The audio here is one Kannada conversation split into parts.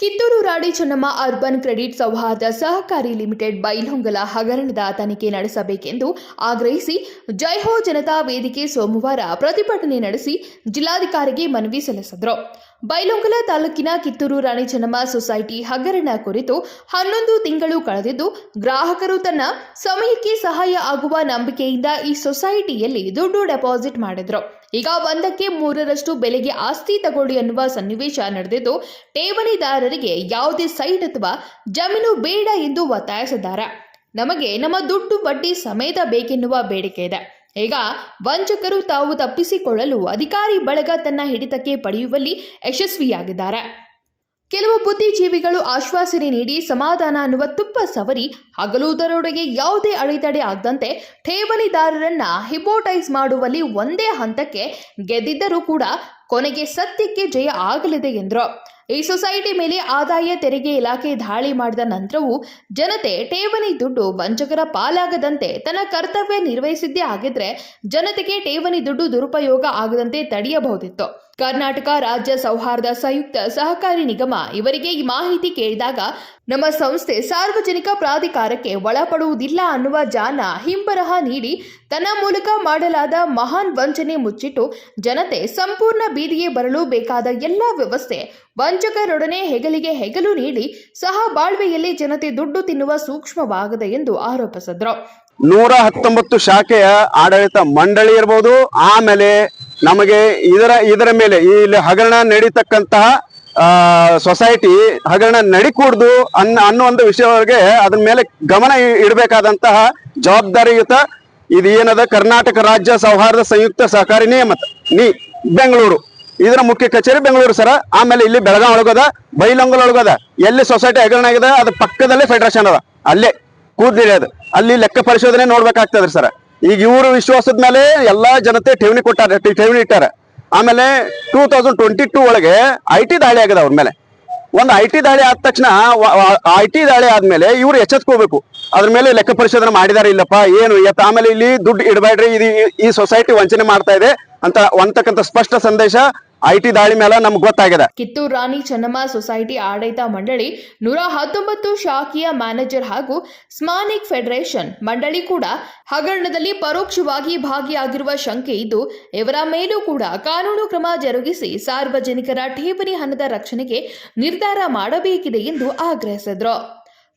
Kittur Rani Chennamma urban credit Souharda Sahakari limited Bailhongal ಹಗರಣದ ತನಿಖೆ ನಡೆಸಬೇಕೆಂದು ಆಗ್ರಹಿಸಿ ಜೈ ಹೋ ಜನತಾ ವೇದಿಕೆ ಸೋಮವಾರ ಪ್ರತಿಭಟನೆ ನಡೆಸಿ ಜಿಲ್ಲಾಧಿಕಾರಿಗೆ ಮನವಿ ಸಲ್ಲಿಸಿದರು. ಬೈಲೊಂಗಲ ತಾಲೂಕಿನ ಕಿತ್ತೂರು ರಾಣಿ ಚೆನ್ನಮ್ಮ ಸೊಸೈಟಿ ಹಗರಣ ಕುರಿತು ಹನ್ನೊಂದು ತಿಂಗಳು ಕಳೆದಿದ್ದು, ಗ್ರಾಹಕರು ತನ್ನ ಸಮಯಕ್ಕೆ ಸಹಾಯ ಆಗುವ ನಂಬಿಕೆಯಿಂದ ಈ ಸೊಸೈಟಿಯಲ್ಲಿ ದುಡ್ಡು ಡೆಪಾಸಿಟ್ ಮಾಡಿದ್ರು. ಈಗ ಒಂದಕ್ಕೆ ಮೂರರಷ್ಟು ಬೆಲೆಗೆ ಆಸ್ತಿ ತಗೊಳ್ಳಿ ಅನ್ನುವ ಸನ್ನಿವೇಶ ನಡೆದಿದ್ದು, ಠೇವಣಿದಾರರಿಗೆ ಯಾವುದೇ ಸೈಟ್ ಅಥವಾ ಜಮೀನು ಬೇಡ ಎಂದು ಒತ್ತಾಯಿಸಿದ್ದಾರೆ. ನಮಗೆ ನಮ್ಮ ದುಡ್ಡು ಬಡ್ಡಿ ಸಮೇತ ಬೇಕೆನ್ನುವ ಬೇಡಿಕೆ ಇದೆ. ಈಗ ವಂಚಕರು ತಾವು ತಪ್ಪಿಸಿಕೊಳ್ಳಲು ಅಧಿಕಾರಿ ಬಳಗ ತನ್ನ ಹಿಡಿತಕ್ಕೆ ಪಡೆಯುವಲ್ಲಿ ಯಶಸ್ವಿಯಾಗಿದ್ದಾರೆ. ಕೆಲವು ಬುದ್ಧಿಜೀವಿಗಳು ಆಶ್ವಾಸನೆ ನೀಡಿ ಸಮಾಧಾನ ಅನ್ನುವ ತುಪ್ಪ ಸವರಿ ಹಗಲುವುದರೊಡೆಗೆ ಯಾವುದೇ ಅಡೆತಡೆ ಆಗದಂತೆ ಠೇವಣಿದಾರರನ್ನ ಹಿಪೋಟೈಸ್ ಮಾಡುವಲ್ಲಿ ಒಂದೇ ಹಂತಕ್ಕೆ ಗೆದ್ದಿದ್ದರೂ ಕೂಡ ಕೊನೆಗೆ ಸತ್ಯಕ್ಕೆ ಜಯ ಆಗಲಿದೆ ಎಂದರು. ಈ ಸೊಸೈಟಿ ಮೇಲೆ ಆದಾಯ, ತೆರಿಗೆ ಇಲಾಖೆ ದಾಳಿ ಮಾಡಿದ ನಂತರವೂ ಜನತೆ ಠೇವಣಿ ದುಡ್ಡು ವಂಚಕರ ಪಾಲಾಗದಂತೆ ತನ್ನ ಕರ್ತವ್ಯ ನಿರ್ವಹಿಸಿದ್ದೇ ಆಗಿದ್ರೆ ಜನತೆಗೆ ಠೇವಣಿ ದುಡ್ಡು ದುರುಪಯೋಗ ಆಗದಂತೆ ತಡೆಯಬಹುದಿತ್ತು. ಕರ್ನಾಟಕ ರಾಜ್ಯ ಸೌಹಾರ್ದ ಸಂಯುಕ್ತ ಸಹಕಾರಿ ನಿಗಮ ಇವರಿಗೆ ಈ ಮಾಹಿತಿ ಕೇಳಿದಾಗ ನಮ್ಮ ಸಂಸ್ಥೆ ಸಾರ್ವಜನಿಕ ಪ್ರಾಧಿಕಾರಕ್ಕೆ ಒಳಪಡುವುದಿಲ್ಲ ಅನ್ನುವ ಜಾನ ಹಿಂಬರಹ ನೀಡಿ ತನ್ನ ಮೂಲಕ ಮಾಡಲಾದ ಮಹಾನ್ ವಂಚನೆ ಮುಚ್ಚಿಟ್ಟು ಜನತೆ ಸಂಪೂರ್ಣ ಬೀದಿಗೆ ಬರಲು ಬೇಕಾದ ಎಲ್ಲ ವ್ಯವಸ್ಥೆ ವಂಚಕರೊಡನೆ ಹೆಗಲಿಗೆ ಹೆಗಲು ನೀಡಿ ಸಹ ಬಾಳ್ವೆಯಲ್ಲಿ ಜನತೆ ದುಡ್ಡು ತಿನ್ನುವ ಸೂಕ್ಷ್ಮವಾಗದೆ ಎಂದು ಆರೋಪಿಸಿದ್ರು. ನೂರ ಹತ್ತೊಂಬತ್ತು ಶಾಖೆಯ ಆಡಳಿತ ಮಂಡಳಿ ಇರಬಹುದು ಆಮೇಲೆ ನಮಗೆ ಇದರ ಇದರ ಮೇಲೆ ಇಲ್ಲಿ ಹಗರಣ ನಡೀತಕ್ಕಂತಹ ಸೊಸೈಟಿ ಹಗರಣ ನಡಿಕೂಡ್ದು ಅನ್ನ ಒಂದು ವಿಷಯವರೆಗೆ ಅದ್ರ ಮೇಲೆ ಗಮನ ಇಡಬೇಕಾದಂತಹ ಜವಾಬ್ದಾರಿಯುತ ಇದು ಏನದ ಕರ್ನಾಟಕ ರಾಜ್ಯ ಸೌಹಾರ್ದ ಸಂಯುಕ್ತ ಸಹಕಾರಿ ನಿಯಮತ, ನೀ, ಬೆಂಗಳೂರು. ಇದರ ಮುಖ್ಯ ಕಚೇರಿ ಬೆಂಗಳೂರು ಸರ. ಆಮೇಲೆ ಇಲ್ಲಿ ಬೆಳಗಾವ್ ಒಳಗದ, ಬೈಲಂಗಲ್ ಒಳಗದ. ಎಲ್ಲಿ ಸೊಸೈಟಿ ಹಗರಣ ಆಗಿದೆ ಅದ್ರ ಪಕ್ಕದಲ್ಲೇ ಫೆಡರೇಷನ್ ಅದ. ಅಲ್ಲೇ ಕೂದಿರಿ ಅದು. ಅಲ್ಲಿ ಲೆಕ್ಕ ಪರಿಶೋಧನೆ ನೋಡ್ಬೇಕಾಗ್ತದ್ರಿ ಸರ್. ಈಗ ಇವರು ವಿಶ್ವಾಸದ ಮೇಲೆ ಎಲ್ಲಾ ಜನತೆ ಠೇವಣಿ ಕೊಟ್ಟಾರ, ಠೇವಣಿ ಇಟ್ಟಾರ. ಆಮೇಲೆ ಟೂ ತೌಸಂಡ್ ಟ್ವೆಂಟಿ ಟೂ ಒಳಗೆ ಐ ಟಿ ದಾಳಿ ಆಗಿದೆ ಅವ್ರ ಮೇಲೆ. ಒಂದು ಐ ಟಿ ದಾಳಿ ಆದ ತಕ್ಷಣ ಐ ಟಿ ದಾಳಿ ಆದ್ಮೇಲೆ ಇವ್ರು ಎಚ್ಚೆತ್ಕೋಬೇಕು. ಅದ್ರ ಮೇಲೆ ಲೆಕ್ಕ ಪರಿಶೋಧನೆ ಮಾಡಿದಾರೆ, ಇಲ್ಲಪ್ಪ, ಏನು ಎತ್ತ ಆಮೇಲೆ ಇಲ್ಲಿ ದುಡ್ಡು ಇಡಬೇಡ್ರಿ, ಇದು ಈ- ಸೊಸೈಟಿ ವಂಚನೆ ಮಾಡ್ತಾ ಇದೆ ಅಂತ ಅಂತಕ್ಕಂಥ ಸ್ಪಷ್ಟ ಸಂದೇಶ ಐ ಟಿ ದಾಳಿ ಮೇಲೆ ನಮ್ಗೆ ಗೊತ್ತಾಗಿದೆ ಕಿತ್ತೂರು ರಾಣಿ ಚೆನ್ನಮ್ಮ ಸೊಸೈಟಿ ಆಡಳಿತ ಮಂಡಳಿ ನೂರ ಹತ್ತೊಂಬತ್ತು ಶಾಖೆಯ ಮ್ಯಾನೇಜರ್ ಹಾಗೂ ಸ್ಮಾನಿಕ್ ಫೆಡರೇಷನ್ ಮಂಡಳಿ ಕೂಡ ಹಗರಣದಲ್ಲಿ ಪರೋಕ್ಷವಾಗಿ ಭಾಗಿಯಾಗಿರುವ ಶಂಕೆ ಇದ್ದು, ಇವರ ಮೇಲೂ ಕೂಡ ಕಾನೂನು ಕ್ರಮ ಜರುಗಿಸಿ ಸಾರ್ವಜನಿಕರ ಠೇವಣಿ ಹಣದ ರಕ್ಷಣೆಗೆ ನಿರ್ಧಾರ ಮಾಡಬೇಕಿದೆ ಎಂದು ಆಗ್ರಹಿಸಿದ್ರು.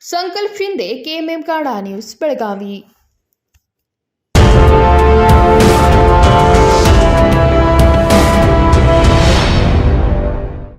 ಸಂಕಲ್ಪ್ ಶಿಂದೆ ಕೆಎಂಎಂ ಕಾಡಾ ನ್ಯೂಸ್, ಬೆಳಗಾವಿ.